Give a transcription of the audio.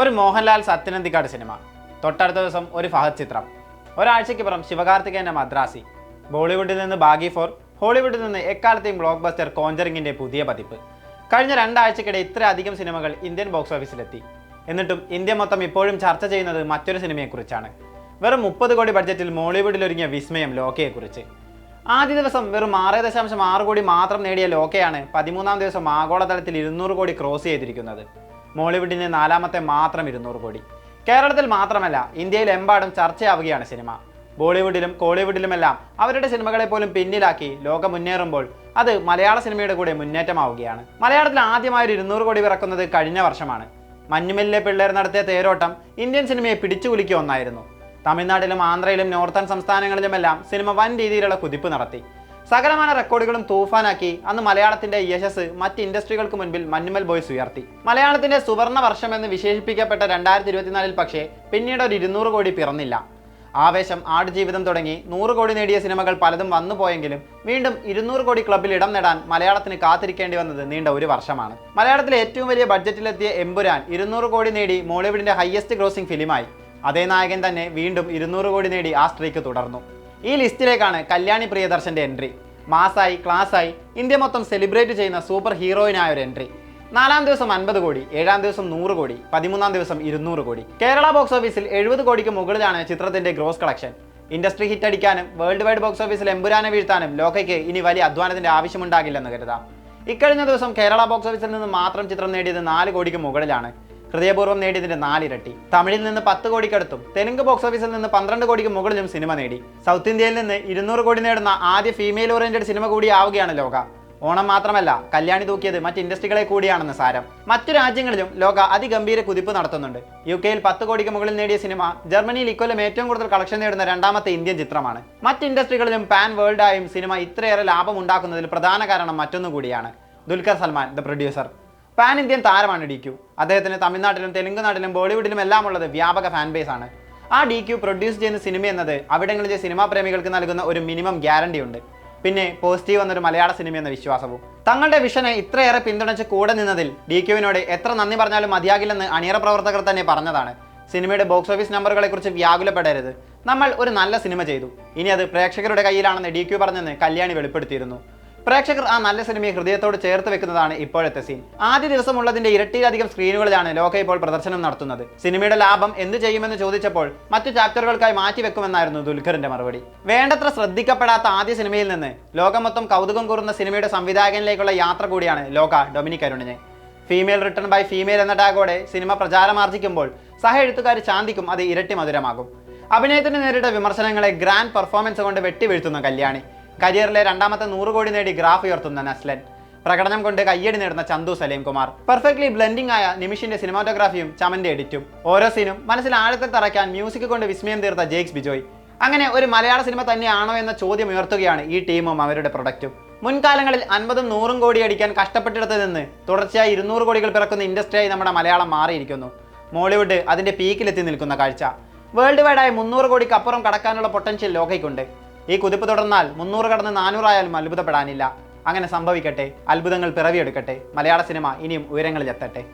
ഒരു മോഹൻലാൽ സത്യനന്ദിക്കാട് സിനിമ. തൊട്ടടുത്ത ദിവസം ഒരു ഫഹദ് ചിത്രം. ഒരാഴ്ചയ്ക്ക് പുറം ശിവകാർത്തികേയന്റെ മദ്രാസി. ബോളിവുഡിൽ നിന്ന് ബാഗി ഫോർ ഹോളിവുഡിൽ നിന്ന് എക്കാലത്തെയും ബ്ലോക്ക് ബസ്റ്റർ കോഞ്ചറിങ്ങിന്റെ പുതിയ പതിപ്പ്. കഴിഞ്ഞ രണ്ടാഴ്ചക്കിടെ ഇത്രയധികം സിനിമകൾ ഇന്ത്യൻ ബോക്സ് ഓഫീസിലെത്തി. എന്നിട്ടും ഇന്ത്യ മൊത്തം ഇപ്പോഴും ചർച്ച ചെയ്യുന്നത് മറ്റൊരു സിനിമയെക്കുറിച്ചാണ്. വെറും മുപ്പത് കോടി ബഡ്ജറ്റിൽ മോളിവുഡിൽ ഒരുങ്ങിയ വിസ്മയം ലോക്കയെക്കുറിച്ച്. ആദ്യ ദിവസം വെറും ആറ് ദശാംശം ആറ് കോടി മാത്രം നേടിയ ലോക്കയാണ് പതിമൂന്നാം ദിവസം ആഗോളതലത്തിൽ ഇരുന്നൂറ് കോടി ക്രോസ് ചെയ്തിരിക്കുന്നത്. മോളിവുഡിന് നാലാമത്തെ മാത്രം ഇരുന്നൂറ് കോടി. കേരളത്തിൽ മാത്രമല്ല ഇന്ത്യയിൽ ഇന്ത്യയിലെമ്പാടും ചർച്ചയാവുകയാണ് സിനിമ. ബോളിവുഡിലും കോളിവുഡിലുമെല്ലാം അവരുടെ സിനിമകളെ പോലും പിന്നിലാക്കി ലോകം മുന്നേറുമ്പോൾ അത് മലയാള സിനിമയുടെ കൂടെ മുന്നേറ്റമാവുകയാണ്. മലയാളത്തിൽ ആദ്യമായി ഒരു ഇരുന്നൂറ് കോടി പിറക്കുന്നത് കഴിഞ്ഞ വർഷമാണ്. മഞ്ഞുമെല്ലിലെ പിള്ളേർ നടത്തിയ തേരോട്ടം ഇന്ത്യൻ സിനിമയെ പിടിച്ചുകുലിക്കുക ഒന്നായിരുന്നു. തമിഴ്നാട്ടിലും ആന്ധ്രയിലും നോർത്തേൺ സംസ്ഥാനങ്ങളിലുമെല്ലാം സിനിമ വൻ രീതിയിലുള്ള കുതിപ്പ് നടത്തി. സകലമാന റെക്കോർഡുകളും തൂഫാനാക്കി അന്ന് മലയാളത്തിന്റെ യശസ് മറ്റ് ഇൻഡസ്ട്രികൾക്ക് മുൻപിൽ മഞ്ഞുമൽ ബോയ്സ് ഉയർത്തി. മലയാളത്തിന്റെ സുവർണ വർഷം എന്ന് വിശേഷിപ്പിക്കപ്പെട്ട രണ്ടായിരത്തി ഇരുപത്തിനാലിൽ പക്ഷേ പിന്നീട് ഒരു ഇരുന്നൂറ് കോടി പിറന്നില്ല. ആവേശം ആടുജീവിതം തുടങ്ങി നൂറ് കോടി നേടിയ സിനിമകൾ പലതും വന്നു പോയെങ്കിലും വീണ്ടും ഇരുന്നൂറ് കോടി ക്ലബിൽ ഇടം നേടാൻ മലയാളത്തിന് കാത്തിരിക്കേണ്ടി വന്നത് നീണ്ട ഒരു വർഷമാണ്. മലയാളത്തിലെ ഏറ്റവും വലിയ ബഡ്ജറ്റിലെത്തിയ എമ്പുരാൻ ഇരുന്നൂറ് കോടി നേടി മോളിവുഡിന്റെ ഹയസ്റ്റ് ഗ്രോസിംഗ് ഫിലിമായി. അതേ നായകൻ തന്നെ വീണ്ടും ഇരുന്നൂറ് കോടി നേടി ആ സ്ട്രീക്ക് തുടർന്നു. ഈ ലിസ്റ്റിലേക്കാണ് കല്യാണി പ്രിയദർശന്റെ എൻട്രി. മാസായി ക്ലാസ്സായി ഇന്ത്യ മൊത്തം സെലിബ്രേറ്റ് ചെയ്യുന്ന സൂപ്പർ ഹീറോയിനായ ഒരു എൻട്രി. നാലാം ദിവസം അൻപത് കോടി ഏഴാം ദിവസം നൂറ് കോടി പതിമൂന്നാം ദിവസം ഇരുന്നൂറ് കോടി. കേരള ബോക്സ് ഓഫീസിൽ എഴുപത് കോടിക്ക് മുകളിലാണ് ചിത്രത്തിന്റെ ഗ്രോസ് കളക്ഷൻ. ഇൻഡസ്ട്രി ഹിറ്റ് അടിക്കാനും വേൾഡ് വൈഡ് ബോക്സ് ഓഫീസിൽ എമ്പുരാനെ വീഴ്ത്താനും ലോകയ്ക്ക് ഇനി വലിയ അധ്വാനത്തിന്റെ ആവശ്യമുണ്ടാകില്ലെന്ന് കരുതാം. ഇക്കഴിഞ്ഞ ദിവസം കേരള ബോക്സ് ഓഫീസിൽ നിന്ന് മാത്രം ചിത്രം നേടിയത് നാല് കോടിക്ക് മുകളിലാണ്. ഹൃദയപൂർവം നേടിയതിന്റെ നാലിരട്ടി. തമിഴിൽ നിന്ന് പത്ത് കോടിക്കടുത്തും തെലുങ്ക് ബോക്സ് ഓഫീസിൽ നിന്ന് പന്ത്രണ്ട് കോടിക്ക് മുകളിലും സിനിമ നേടി. സൗത്ത് ഇന്ത്യയിൽ നിന്ന് ഇരുന്നൂറ് കോടി നേടുന്ന ആദ്യ ഫീമെയിൽ ഓറിയന്റഡ് സിനിമ കൂടിയാവുകയാണ് ലോക. ഓണം മാത്രമല്ല കല്യാണി തൂക്കിയത് മറ്റ് ഇൻഡസ്ട്രികളെ കൂടിയാണെന്ന് സാരം. മറ്റു രാജ്യങ്ങളിലും ലോക അതിഗംഭീര കുതിപ്പ് നടത്തുന്നുണ്ട്. യു കെയിൽ പത്ത് കോടിക്ക് മുകളിൽ നേടിയ സിനിമ ജർമ്മനിയിൽ ഇക്കൊല്ലം ഏറ്റവും കൂടുതൽ കളക്ഷൻ നേടുന്ന രണ്ടാമത്തെ ഇന്ത്യൻ ചിത്രമാണ്. മറ്റ് ഇൻഡസ്ട്രികളിലും പാൻ വേൾഡായും സിനിമ ഇത്രയേറെ ലാഭം ഉണ്ടാക്കുന്നതിൽ പ്രധാന കാരണം മറ്റൊന്നുകൂടിയാണ്. Dulquer Salmaan the producer pan Indian താരമാണ് ഡി ക്യു അദ്ദേഹത്തിന് തമിഴ്നാട്ടിലും തെലുങ്ക് നാട്ടിലും ബോളിവുഡിലും എല്ലാം ഉള്ളത് വ്യാപക ഫാൻ ബേസ് ആണ്. ആ ഡി ക്യു പ്രൊഡ്യൂസ് ചെയ്യുന്ന സിനിമ എന്നത് അവിടങ്ങളിലെ സിനിമാ പ്രേമികൾക്ക് നൽകുന്ന ഒരു മിനിമം ഗ്യാരണ്ടി ഉണ്ട്. പിന്നെ പോസിറ്റീവ് എന്നൊരു മലയാള സിനിമ എന്ന വിശ്വാസവും. തങ്ങളുടെ വിഷനെ ഇത്രയേറെ പിന്തുണച്ച് കൂടെ നിന്നതിൽ ഡി ക്യുവിനോട് എത്ര നന്ദി പറഞ്ഞാലും മതിയാകില്ലെന്ന് അണിയറ പ്രവർത്തകർ തന്നെ പറഞ്ഞതാണ്. സിനിമയുടെ ബോക്സ് ഓഫീസ് നമ്പറുകളെ കുറിച്ച് വ്യാകുലപ്പെടരുത്. നമ്മൾ ഒരു നല്ല സിനിമ ചെയ്തു. ഇനി അത് പ്രേക്ഷകരുടെ കയ്യിലാണെന്ന് ഡി ക്യു പറഞ്ഞെന്ന് കല്യാണി വെളിപ്പെടുത്തിയിരുന്നു. പ്രേക്ഷകർ ആ നല്ല സിനിമയെ ഹൃദയത്തോട് ചേർത്ത് വെക്കുന്നതാണ് ഇപ്പോഴത്തെ സീൻ ആദ്യ ദിവസമുള്ളതിന്റെ ഇരട്ടിയിലധികം സ്ക്രീനുകളിലാണ് ലോക ഇപ്പോൾ പ്രദർശനം നടത്തുന്നത്. സിനിമയുടെ ലാഭം എന്ത് ചെയ്യുമെന്ന് ചോദിച്ചപ്പോൾ മറ്റു ചാപ്റ്ററുകൾക്കായി മാറ്റിവെക്കുമെന്നായിരുന്നു ദുൽഖറിന്റെ മറുപടി. വേണ്ടത്ര ശ്രദ്ധിക്കപ്പെടാത്ത ആദ്യ സിനിമയിൽ നിന്ന് ലോകം മൊത്തം കൗതുകം കൂറുന്ന സിനിമയുടെ സംവിധായകനിലേക്കുള്ള യാത്ര കൂടിയാണ് ലോക ഡൊമിനിക് അരുണിനെ. ഫീമെയിൽ റിട്ടേൺ ബൈ ഫീമെയിൽ എന്ന ടാഗോടെ സിനിമ പ്രചാരമാർജിക്കുമ്പോൾ സഹ എഴുത്തുകാർ ചാന്തിക്കും അത് ഇരട്ടി മധുരമാകും. അഭിനയത്തിന് നേരിട്ട വിമർശനങ്ങളെ ഗ്രാൻഡ് പെർഫോമൻസ് കൊണ്ട് വെട്ടിവീഴ്ത്തുന്ന കല്യാണി. കരിയറിലെ രണ്ടാമത്തെ നൂറ് കോടി നേടി ഗ്രാഫ് ഉയർത്തുന്ന നസ്ലൻ. പ്രകടനം കൊണ്ട് കയ്യടി നേടുന്ന ചന്തു സലീം കുമാർ പെർഫെക്റ്റ്ലി ബ്ലെൻഡിംഗ് ആയ നിമിഷിന്റെ സിനിമാറ്റോഗ്രാഫിയും ചമന്റെ എഡിറ്റും ഓരോ സീനും മനസ്സിൽ ആഴത്തിൽ തറയ്ക്കാൻ മ്യൂസിക് കൊണ്ട് വിസ്മയം തീർത്ത ജെയ്ക്സ് ബിജോയ്. അങ്ങനെ ഒരു മലയാള സിനിമ തന്നെയാണോ എന്ന ചോദ്യം ഉയർത്തുകയാണ് ഈ ടീമും അവരുടെ പ്രൊഡക്റ്റും മുൻകാലങ്ങളിൽ അൻപതും നൂറും കോടി അടിക്കാൻ കഷ്ടപ്പെട്ടിടത്ത് നിന്ന് തുടർച്ചയായി ഇരുന്നൂറ് കോടികൾ പിറക്കുന്ന ഇൻഡസ്ട്രിയായി നമ്മുടെ മലയാളം മാറിയിരിക്കുന്നു. മോളിവുഡ് അതിന്റെ പീക്കിലെത്തി നിൽക്കുന്ന കാഴ്ച. വേൾഡ് വൈഡായി മുന്നൂറ് കോടിക്ക് അപ്പുറം കടക്കാനുള്ള പൊട്ടൻഷ്യൽ ലോകയ്ക്കുണ്ട്. ഈ കുതിപ്പ് തുടർന്നാൽ മുന്നൂറ് കടന്ന് നാനൂറായാലും അത്ഭുതപ്പെടാനില്ല. അങ്ങനെ സംഭവിക്കട്ടെ അത്ഭുതങ്ങൾ പിറവിയെടുക്കട്ടെ. മലയാള സിനിമ ഇനിയും ഉയരങ്ങളിലെത്തട്ടെ